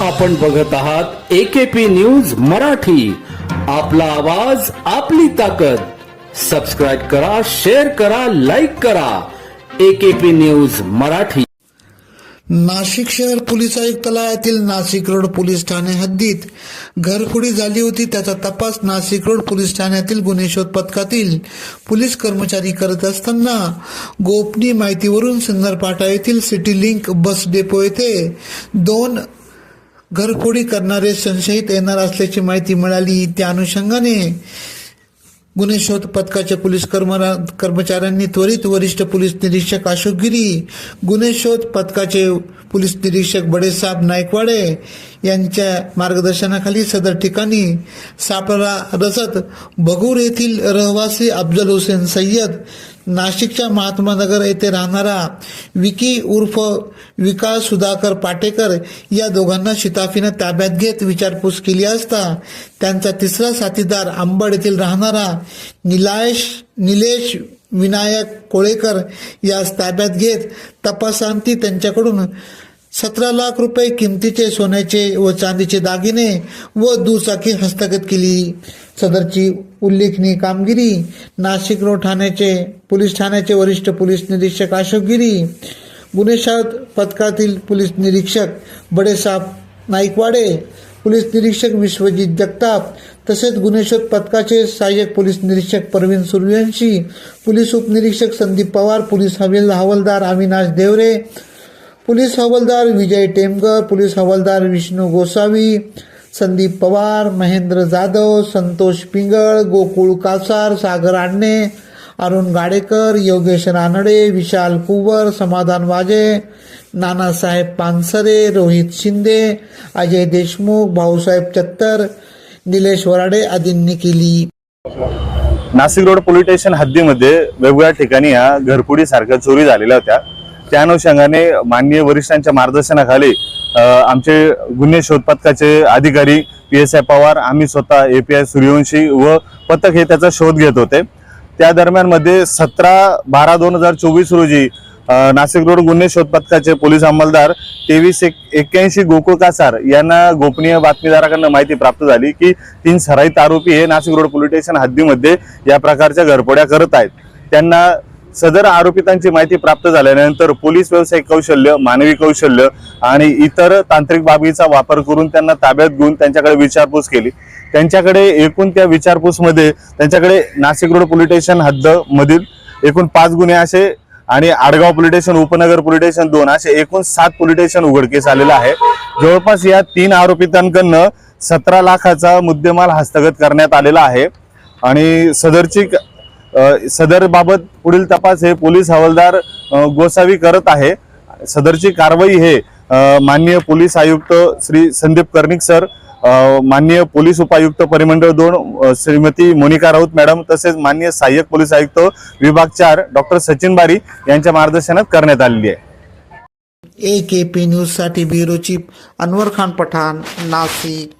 आपण बघत आहात एकेपी न्यूज मराठी. आपला आवाज आपली ताकद. सबस्क्राईब करा शेअर करा लाईक करा. AKP news Marathi. नाशिक शहर पोलीस आयुक्तालयातील नाशिक रोड पोलीस ठाणे हद्दीत घरफोडी झाली होती. त्याचा तपास नाशिक रोड पोलीस ठाण्यातील गुन्हे शोध पथकातील पोलीस कर्मचारी करत असताना गोपनीय माहितीवरून सुंदरपाटा येथील सिटी लिंक बस डेपो येथे दोन घरफोडी करणारे संशयित येणार असल्याची माहिती मिळाली त्या अनुषंगाने. गुन्हे शोध पथकाच्या पोलीस कर्मरा कर्मचाऱ्यांनी त्वरित वरिष्ठ पोलीस निरीक्षक अशोक गिरी गुन्हे शोध पथकाचे पोलीस निरीक्षक बडेसाहेब नायकवाडे यांच्या मार्गदर्शनाखाली सदर ठिकाणी सापळा रचत भगूर येथील रहिवासी अफजल हुसेन सय्यद नाशिकच्या महात्मा नगर येथे राहणारा विकी उर्फ विकास सुधाकर पाटेकर या दोघांना शिताफीनं ताब्यात घेत विचारपूस केली असता त्यांचा तिसरा साथीदार आंबड येथील राहणारा निलायश निलेश विनायक कोळेकर यास ताब्यात घेत तपासांती त्यांच्याकडून सतरा लाख रुपये किमतीचे सोन्याचे व चांदीचे दागिने व दुचाकी हस्तगत केली. सदरची उल्लेखनीय कामगिरी नाशिक रोड ठाण्याचे पोलीस ठाण्याचे वरिष्ठ पोलीस निरीक्षक अशोक गिरी गुन्हे पथकातील पोलीस निरीक्षक बडेसाहेब नाईकवाडे पोलीस निरीक्षक विश्वजित जगताप तसेच गुन्हे शोध पथकाचे सहाय्यक पोलीस निरीक्षक परवीन सूर्यवंशी पोलीस उपनिरीक्षक संदीप पवार पोलीस हवेल हवालदार अविनाश देवरे पोलीस हवालदार विजय टेमकर पोलीस हवालदार विष्णू गोसावी संदीप पवार महेंद्र जाधव संतोष पिंगळ गोकुळ कासार सागर आडणे अरुण गाडेकर योगेश रानडे विशाल कुवर समाधान वाजे नानासाहेब पानसरे रोहित शिंदे अजय देशमुख भाऊसाहेब चत्तर निलेश वराडे आदींनी केली. नाशिक रोड पोलीस स्टेशन हद्दीमध्ये वेगवेगळ्या ठिकाणी या घरपुडीसारख्या चोरी झालेल्या होत्या. त्या अनुषंगाने माननीय वरिष्ठांच्या मार्गदर्शनाखाली आमचे गुन्हे शोध पथकाचे अधिकारी पी एस आय पवार आम्ही स्वतः ए पी आय सूर्यवंशी व पथक हे त्याचा शोध घेत होते. त्या दरम्यानमध्ये सतरा बारा दोन हजार चोवीस रोजी नाशिक रोड गुन्हे शोध पथकाचे पोलीस अंमलदार तेवीस एक एक्क्याऐंशी गोकुळ कासार यांना गोपनीय बातमीदाराकडनं माहिती प्राप्त झाली की तीन सराईत आरोपी हे नाशिक रोड पोलीस स्टेशन हद्दीमध्ये या प्रकारच्या घरपोड्या करत आहेत. त्यांना सदर आरोपितांची माहिती प्राप्त झाल्यानंतर पोलीस व्यावसायिक कौशल्य मानवी कौशल्य आणि इतर तांत्रिक बाबीचा वापर करून त्यांना ताब्यात घेऊन त्यांच्याकडे विचारपूस केली. त्यांच्याकडे एकूण त्या विचारपूसमध्ये त्यांच्याकडे नाशिक रोड पोलीस स्टेशन हद्द मधील एकूण पाच गुन्हे असे आणि Adgaon police station Upnagar police station दोन असे एकूण सात पोलीस स्टेशन उघडकीस आलेलं आहे. जवळपास या तीन आरोपितांकडनं सतरा लाखाचा मुद्देमाल हस्तगत करण्यात आलेला आहे. आणि सदरची सदर बाबत पुढील तपास हे पोलीस हवालदार गोसावी करत आहे. सदरची कारवाई हे माननीय पोलीस आयुक्त श्री संदीप कर्णिक सर माननीय पोलीस उपायुक्त परिमंडळ दोन श्रीमती मोनिका राऊत मॅडम तसेच माननीय सहाय्यक पोलीस आयुक्त विभाग चार डॉक्टर सचिन बारी यांच्या मार्गदर्शनात करण्यात आलेली आहे. ए के पी न्यूजसाठी ब्युरो चीफ अनवर खान पठाण नाशिक.